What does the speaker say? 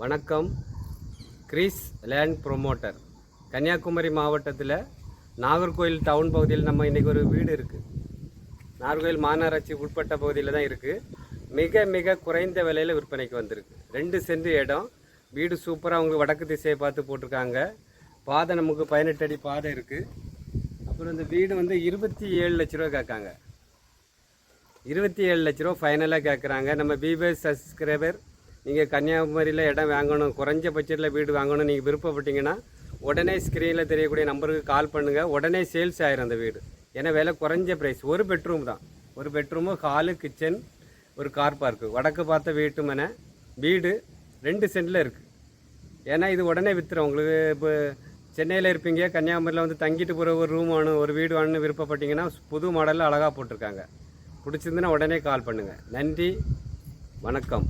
வணக்கம். Chris land promoter. Kanyakumari மாவட்டத்தில் Nagercoil down பகுதியில் நம்ம இன்றைக்கி ஒரு வீடு இருக்குது நாகர்கோயில் மாநகராட்சி உட்பட்ட பகுதியில் தான் இருக்குது மிக மிக குறைந்த விலையில் விற்பனைக்கு வந்திருக்கு. ரெண்டு சென்ட் இடம். வீடு சூப்பராக அவங்க வடக்கு திசையை பார்த்து போட்டிருக்காங்க. பாதை நமக்கு பதினெட்டு அடி பாதை இருக்குது அப்புறம் இந்த வீடு வந்து இருபத்தி ஏழு லட்ச ரூபா கேட்காங்க. இருபத்தி ஏழு லட்ச ரூபா ஃபைனலாக கேட்குறாங்க. நம்ம பிபிஎஸ் சப்ஸ்கிரைபர் நீங்கள் கன்னியாகுமரியில் இடம் வாங்கணும் குறைஞ்ச பட்ஜெட்டில் வீடு வாங்கணும் நீங்கள் விருப்பப்பட்டீங்கன்னா உடனே ஸ்க்ரீனில் தெரியக்கூடிய நம்பருக்கு கால் பண்ணுங்கள் உடனே சேல்ஸ் ஆயிரும் அந்த வீடு. ஏன்னா விலை குறைஞ்ச ப்ரைஸ் ஒரு பெட்ரூம் தான். ஒரு பெட்ரூமு ஹாலு கிச்சன் ஒரு கார் பார்க்கு வடக்கு பார்த்த வீட்டு மனை வீடு ரெண்டு சென்டில் இருக்குது ஏன்னா இது உடனே விற்றுரும் உங்களுக்கு இப்போ சென்னையில் இருப்பீங்க கன்னியாகுமரியில் வந்து தங்கிட்டு போகிற ஒரு ரூம் வேணும் ஒரு வீடு வேணும்னு விருப்பப்பட்டீங்கன்னா புது மாடலில் அழகாக போட்டிருக்காங்க. பிடிச்சிருந்துன்னா உடனே கால் பண்ணுங்கள் நன்றி. வணக்கம்.